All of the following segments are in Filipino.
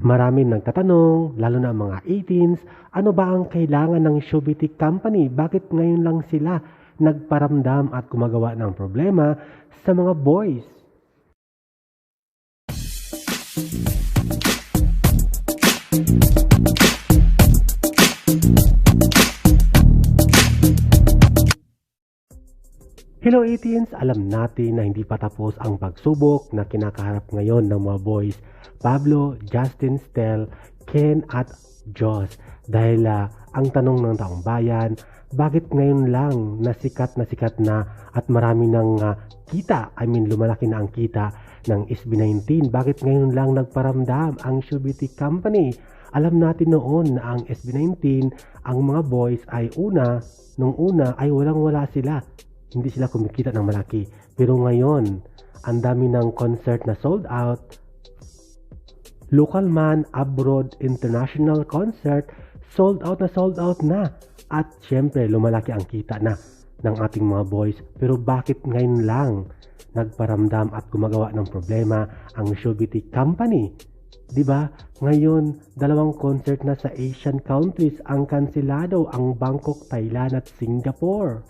Maraming nagtatanong, lalo na ang mga 18s, ano ba ang kailangan ng Showbiz Company? Bakit ngayon lang sila nagparamdam at gumagawa ng problema sa mga boys? Hello 18s, alam natin na hindi pa tapos ang pagsubok na kinakaharap ngayon ng mga boys Pablo, Justin, Stel, Ken at Joss. Dahil ah, ang tanong ng taong bayan, bakit ngayon lang na sikat na sikat na at marami ng ah, kita, I mean lumalaki na ang kita ng SB19, bakit ngayon lang nagparamdam ang Shubiti Company? Alam natin noon na ang SB19, ang mga boys ay una, nung una ay walang wala sila hindi sila kumikita ng malaki. Pero ngayon, ang dami ng concert na sold out, local man, abroad, international concert, sold out na sold out na. At syempre, lumalaki ang kita na ng ating mga boys. Pero bakit ngayon lang nagparamdam at gumagawa ng problema ang Showbiz Company? 'Di ba? Ngayon, dalawang concert na sa Asian countries ang kansilado, ang Bangkok, Thailand at Singapore.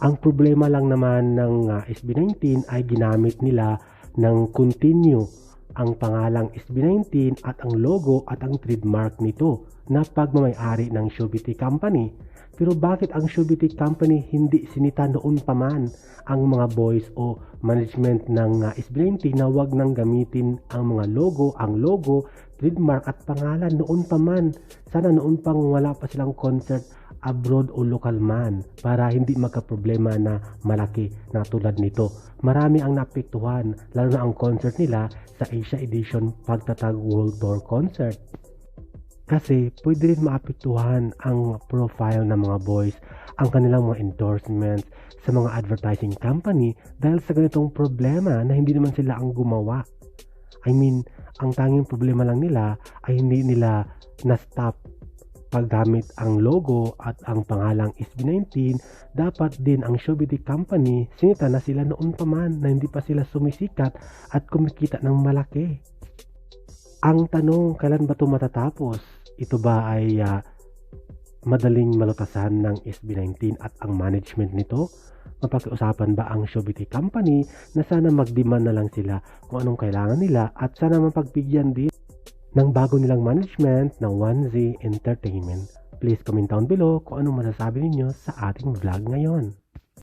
Ang problema lang naman ng ah, SB19 ay ginamit nila ng continue ang pangalang SB19 at ang logo at ang trademark nito na pagmamayari ng Showbiz Company. Pero bakit ang Showbiz Company hindi sinita noon pa man ang mga boys o management ng ah, SB19 na wag nang gamitin ang mga logo, ang logo, trademark at pangalan noon pa man. Sana noon pang wala pa silang concert abroad o local man para hindi magka-problema na malaki na tulad nito. Marami ang napektuhan lalo na ang concert nila sa Asia Edition Pagtatag World Tour Concert. Kasi pwede rin maapektuhan ang profile ng mga boys, ang kanilang mga endorsements sa mga advertising company dahil sa ganitong problema na hindi naman sila ang gumawa. I mean, ang tanging problema lang nila ay hindi nila na-stop paggamit ang logo at ang pangalang SB19, dapat din ang Showbiz Company sinita na sila noon pa man na hindi pa sila sumisikat at kumikita ng malaki. Ang tanong, kailan ba ito matatapos? Ito ba ay ah, madaling malutasan ng SB19 at ang management nito? Mapakiusapan ba ang Showbiz Company na sana mag-demand na lang sila kung anong kailangan nila at sana mapagbigyan din ng bago nilang management ng 1Z Entertainment. Please comment down below kung anong masasabi ninyo sa ating vlog ngayon.